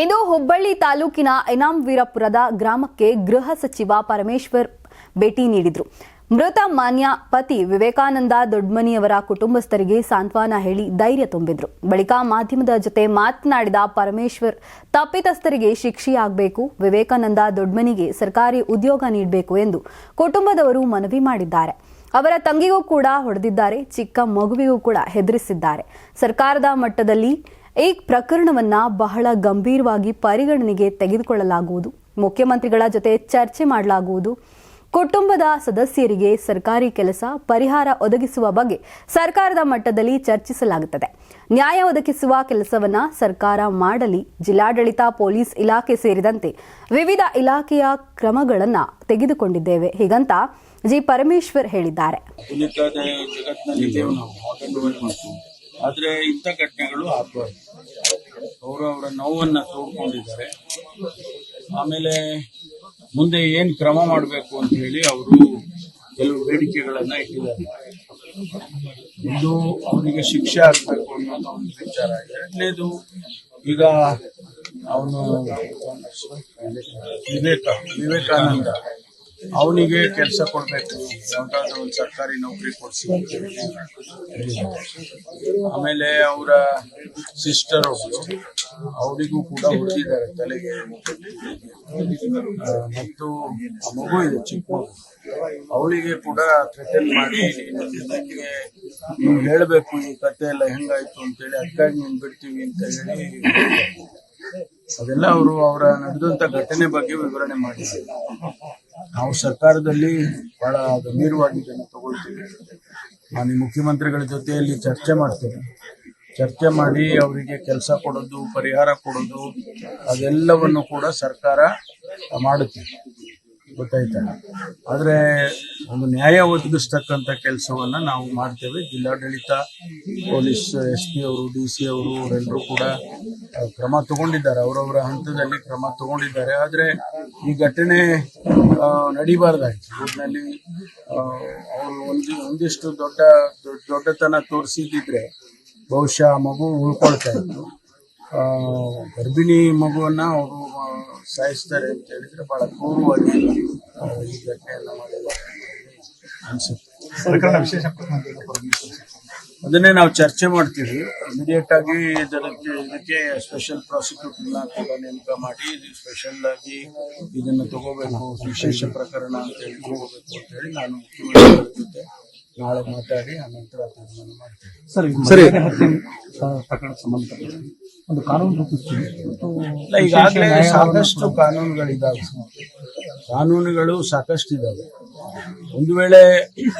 ಇಂದು ಹುಬ್ಬಳ್ಳಿ ತಾಲೂಕಿನ ಇನಾಂ ವೀರಪುರದ ಗ್ರಾಮಕ್ಕೆ ಗೃಹ ಸಚಿವ ಪರಮೇಶ್ವರ್ ಭೇಟಿ ನೀಡಿದರು. ಮೃತ ಮಾನ್ಯ ಪತಿ ವಿವೇಕಾನಂದ ದೊಡ್ಮನಿಯವರ ಕುಟುಂಬಸ್ಥರಿಗೆ ಸಾಂತ್ವನ ಹೇಳಿ ಧೈರ್ಯ ತುಂಬಿದ್ರು. ಬಳಿಕ ಮಾಧ್ಯಮದ ಜೊತೆ ಮಾತನಾಡಿದ ಪರಮೇಶ್ವರ್, ತಪ್ಪಿತಸ್ಥರಿಗೆ ಶಿಕ್ಷೆಯಾಗಬೇಕು, ವಿವೇಕಾನಂದ ದೊಡ್ಮನಿಗೆ ಸರ್ಕಾರಿ ಉದ್ಯೋಗ ನೀಡಬೇಕು ಎಂದು ಕುಟುಂಬದವರು ಮನವಿ ಮಾಡಿದ್ದಾರೆ. ಅವರ ತಂಗಿಗೂ ಕೂಡ ಹೊಡೆದಿದ್ದಾರೆ, ಚಿಕ್ಕ ಮಗುವಿಗೂ ಕೂಡ ಹೆದರಿಸಿದ್ದಾರೆ. ಸರ್ಕಾರದ ಮಟ್ಟದಲ್ಲಿ ಈ ಪ್ರಕರಣವನ್ನ ಬಹಳ ಗಂಭೀರವಾಗಿ ಪರಿಗಣನೆಗೆ ತೆಗೆದುಕೊಳ್ಳಲಾಗುವುದು. ಮುಖ್ಯಮಂತ್ರಿಗಳ ಜೊತೆ ಚರ್ಚೆ ಮಾಡಲಾಗುವುದು. ಕುಟುಂಬದ ಸದಸ್ಯರಿಗೆ ಸರ್ಕಾರಿ ಕೆಲಸ, ಪರಿಹಾರ ಒದಗಿಸುವ ಬಗ್ಗೆ ಸರ್ಕಾರದ ಮಟ್ಟದಲ್ಲಿ ಚರ್ಚಿಸಲಾಗುತ್ತದೆ. ನ್ಯಾಯ ಒದಗಿಸುವ ಕೆಲಸವನ್ನ ಸರ್ಕಾರ ಮಾಡಲಿ. ಜಿಲ್ಲಾಡಳಿತ, ಪೊಲೀಸ್ ಇಲಾಖೆ ಸೇರಿದಂತೆ ವಿವಿಧ ಇಲಾಖೆಯ ಕ್ರಮಗಳನ್ನ ತೆಗೆದುಕೊಂಡಿದ್ದೇವೆ. ಹೀಗಂತ ಜಿ. ಪರಮೇಶ್ವರ್ ಹೇಳಿದ್ದಾರೆ. ಜಗತ್ತಿನಲ್ಲಿ ಆದ್ರೆ ಇಂಥ ಘಟನೆಗಳು ಅವರು ಅವರ ನೋವನ್ನ ತೋಡ್ಕೊಂಡಿದ್ದಾರೆ ಆಮೇಲೆ ಮುಂದೆ ಏನ್ ಕ್ರಮ ಮಾಡಬೇಕು ಅಂತ ಹೇಳಿ ಅವರು ಕೆಲವು ಬೇಡಿಕೆಗಳನ್ನ ಇಟ್ಟಿದ್ದಾರೆ. ಇದು ಅವರಿಗೆ ಶಿಕ್ಷೆ ಆಗ್ಬೇಕು ಅನ್ನೋದು ಒಂದು ವಿಚಾರ ಎರಡನೇದು, ಈಗ ಅವನು ವಿವೇಕ, ವಿವೇಕಾನಂದ. ಅವನಿಗೆ ಕೆಲಸ ಕೊಡ್ಬೇಕು. ಯಾವ್ದಾದ್ರು ಒಂದು ಸರ್ಕಾರಿ ನೌಕರಿ ಕೊಡ್ಸಿ. ಆಮೇಲೆ ಅವರ ಸಿಸ್ಟರ್ ಒಬ್ರು ಅವರಿಗೂ ಕೂಡ ಹುಟ್ಟಿದ್ದಾರೆ ತಲೆಗೆ. ಮತ್ತು ಮಗು ಇದೆ, ಚಿಕ್ಕ ಮಗು. ಅವಳಿಗೆ ಕೂಡ ಥ್ರೆಟನ್ ಮಾಡಿ, ನನಗೆ ನೀವು ಹೇಳಬೇಕು ಈ ಕತೆ ಎಲ್ಲ ಹೆಂಗಾಯ್ತು ಅಂತೇಳಿ ಅದಕ್ಕಾಗಿ ನೀನು ಬಿಡ್ತೀವಿ ಅಂತ ಹೇಳಿ ಅದೆಲ್ಲ ಅವರು ಅವರ ನಡೆದಂತ ಘಟನೆ ಬಗ್ಗೆ ವಿವರಣೆ ಮಾಡಿದ್ದಾರೆ. ನಾವು ಸರ್ಕಾರದಲ್ಲಿ ಬಹಳ ಗಂಭೀರವಾಗಿ ಇದನ್ನು ತಗೊಳ್ತೀವಿ. ನಾನು ಮುಖ್ಯಮಂತ್ರಿಗಳ ಜೊತೆಯಲ್ಲಿ ಚರ್ಚೆ ಮಾಡ್ತೇವೆ. ಚರ್ಚೆ ಮಾಡಿ ಅವರಿಗೆ ಕೆಲಸ ಕೊಡೋದು, ಪರಿಹಾರ ಕೊಡೋದು, ಅದೆಲ್ಲವನ್ನು ಕೂಡ ಸರ್ಕಾರ ಮಾಡುತ್ತೆ. ಗೊತ್ತಾಯ್ತಾ? ಆದರೆ ಒಂದು ನ್ಯಾಯ ಒದಗಿಸ್ತಕ್ಕಂಥ ಕೆಲಸವನ್ನು ನಾವು ಮಾಡ್ತೇವೆ. ಜಿಲ್ಲಾಡಳಿತ, ಪೊಲೀಸ್ ಎಸ್ ಪಿ ಅವರು, ಡಿ ಸಿ ಅವರು, ಅವರೆಲ್ಲರೂ ಕೂಡ ಕ್ರಮ ತಗೊಂಡಿದ್ದಾರೆ. ಅವರವರ ಹಂತದಲ್ಲಿ ಕ್ರಮ ತಗೊಂಡಿದ್ದಾರೆ. ಆದರೆ ಈ ಘಟನೆ ಆ, ನಡಿಬಾರ್ದಾಗಿತ್ತು ಊರಿನಲ್ಲಿ ಅವರು ಒಂದು ಒಂದಿಷ್ಟು ದೊಡ್ಡ ದೊಡ್ಡ- ದೊಡ್ಡತನ ತೋರಿಸಿದ್ದಿದ್ರೆ ಬಹುಶಃ ಮಗು ಉಳ್ಕೊಳ್ತಾ ಇತ್ತು. ಗರ್ಭಿಣಿ ಮಗುವನ್ನ ಅವರು ಸಾಯಿಸ್ತಾರೆ ಅಂತ ಹೇಳಿದ್ರೆ ಬಹಳ ಕ್ರೂರವಾಗಿ ಆ, ಈ ಘಟನೆಯನ್ನ ಮಾಡಿದ್ದಾರೆ ವಿಶೇಷ ಅದನ್ನೇ ನಾವು ಚರ್ಚೆ ಮಾಡ್ತೀವಿ. ಇಮಿಡಿಯೇಟ್ ಆಗಿ ಇದಕ್ಕೆ ಇದಕ್ಕೆ ಸ್ಪೆಷಲ್ ಪ್ರಾಸಿಕ್ಯೂಟರ್ನ ಕೂಡ ನೇಮಕ ಮಾಡಿ ಸ್ಪೆಷಲ್ ಆಗಿ ಇದನ್ನ ತಗೋಬೇಕು ವಿಶೇಷ ಪ್ರಕರಣ ಅಂತ ಹೇಳಿ ತಗೋಬೇಕು ಅಂತ ಹೇಳಿ ನಾನು ಮುಖ್ಯಮಂತ್ರಿಗಳ ಜೊತೆ ನಾಳೆ ಮಾತಾಡಿ ಆನಂತರ ತೀರ್ಮಾನ ಮಾಡ್ತೇನೆ. ಸರ್ ಸಂಬಂಧಪಟ್ಟ ಒಂದು ಕಾನೂನು ರೂಪಿಸ್ತೀವಿ. ಈಗಾಗಲೇ ಸಾಕಷ್ಟು ಕಾನೂನುಗಳಿದ್ದಾವೆ ಕಾನೂನುಗಳು ಸಾಕಷ್ಟು ಇದಾವೆ ಒಂದು ವೇಳೆ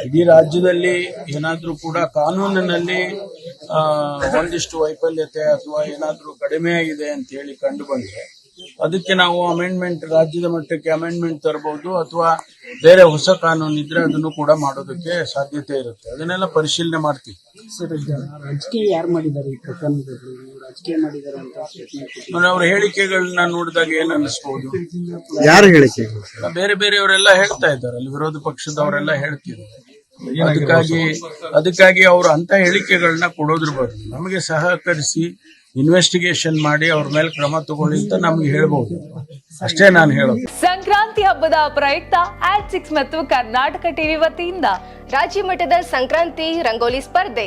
ಇಡೀ ರಾಜ್ಯದಲ್ಲಿ ಏನಾದರೂ ಕೂಡ ಕಾನೂನಿನಲ್ಲಿ ಒಂದಿಷ್ಟು ವೈಫಲ್ಯತೆ ಅಥವಾ ಏನಾದರೂ ಕಡಿಮೆ ಆಗಿದೆ ಅಂತ ಹೇಳಿ ಕಂಡು ಬಂದ್ರೆ, ಅದಕ್ಕೆ ನಾವು ಅಮೆಂಡ್ಮೆಂಟ್ ರಾಜ್ಯದ ಮಟ್ಟಕ್ಕೆ ಅಮೆಂಡ್ಮೆಂಟ್ ತರಬಹುದು ಅಥವಾ ಬೇರೆ ಹೊಸ ಕಾನೂನು ಇದ್ರೆ ಅದನ್ನು ಕೂಡ ಮಾಡೋದಕ್ಕೆ ಸಾಧ್ಯತೆ ಇರುತ್ತೆ. ಅದನ್ನೆಲ್ಲ ಪರಿಶೀಲನೆ ಮಾಡ್ತೀವಿ. ಸರ್ ರಾಜಕೀಯ ಯಾರು ಮಾಡಿದ್ದಾರೆ ಈ ಪ್ರಕರಣದಲ್ಲಿ? ಮಾಡಿದ್ದಾರೆ ಅಂತ. ಅಂದ್ರೆ ಅವ್ರ ಹೇಳಿಕೆಗಳನ್ನ ನೋಡಿದಾಗ ಏನ್ ಅನ್ನಿಸ್ಬೋದು? ಯಾರು ಹೇಳಿಕೆ? ಬೇರೆ ಬೇರೆಯವರೆಲ್ಲ ಹೇಳ್ತಾ ಇದ್ದಾರೆ ಅಲ್ಲಿ ವಿರೋಧ ಪಕ್ಷದವರೆಲ್ಲ ಹೇಳ್ತಿದ್ದಾರೆ. ಅದಕ್ಕಾಗಿ ಅದಕ್ಕಾಗಿ ಅವರು ಅಂತ ಹೇಳಿಕೆಗಳನ್ನ ಕೊಡೋದ್ರ ಬದಲು ನಮಗೆ ಸಹಕರಿಸಿ ಇನ್ವೆಸ್ಟಿಗೇಷನ್ ಮಾಡಿ ಅವ್ರ ಮೇಲೆ ಕ್ರಮ ತಗೊಳ್ಳಿ ಅಂತ ನಮ್ಗೆ ಹೇಳ್ಬಹುದು ಅಷ್ಟೇ ನಾನು ಹೇಳೋದು. ಸಂಕ್ರಾಂತಿ ಹಬ್ಬದ ಪ್ರಯುಕ್ತ ಆಟ್ ಸಿಕ್ಸ್ ಮತ್ತು ಕರ್ನಾಟಕ ಟಿವಿ ವತಿಯಿಂದ ರಾಜ್ಯ ಮಟ್ಟದ ಸಂಕ್ರಾಂತಿ ರಂಗೋಲಿ ಸ್ಪರ್ಧೆ.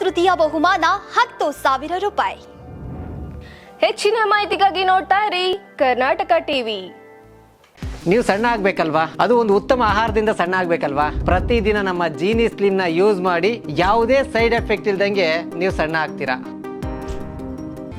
ತೃತೀಯ ಬಹುಮಾನ ಹತ್ತು ಸಾವಿರ ರೂಪಾಯಿ. ಹೆಚ್ಚಿನ ಮಾಹಿತಿಗಾಗಿ ನೋಡ್ತಾ ಇರಿ ಕರ್ನಾಟಕ ಟಿವಿ. ನೀವು ಸಣ್ಣ ಆಗ್ಬೇಕಲ್ವಾ? ಅದು ಒಂದು ಉತ್ತಮ ಆಹಾರದಿಂದ ಸಣ್ಣ ಆಗ್ಬೇಕಲ್ವಾ? ಪ್ರತಿದಿನ ನಮ್ಮ ಜೀನಿ ಸ್ಲಿಮ್ನ ಯೂಸ್ ಮಾಡಿ ಯಾವುದೇ ಸೈಡ್ ಎಫೆಕ್ಟ್ ಇಲ್ದಂಗೆ ನೀವು ಸಣ್ಣ ಆಗ್ತೀರಾ?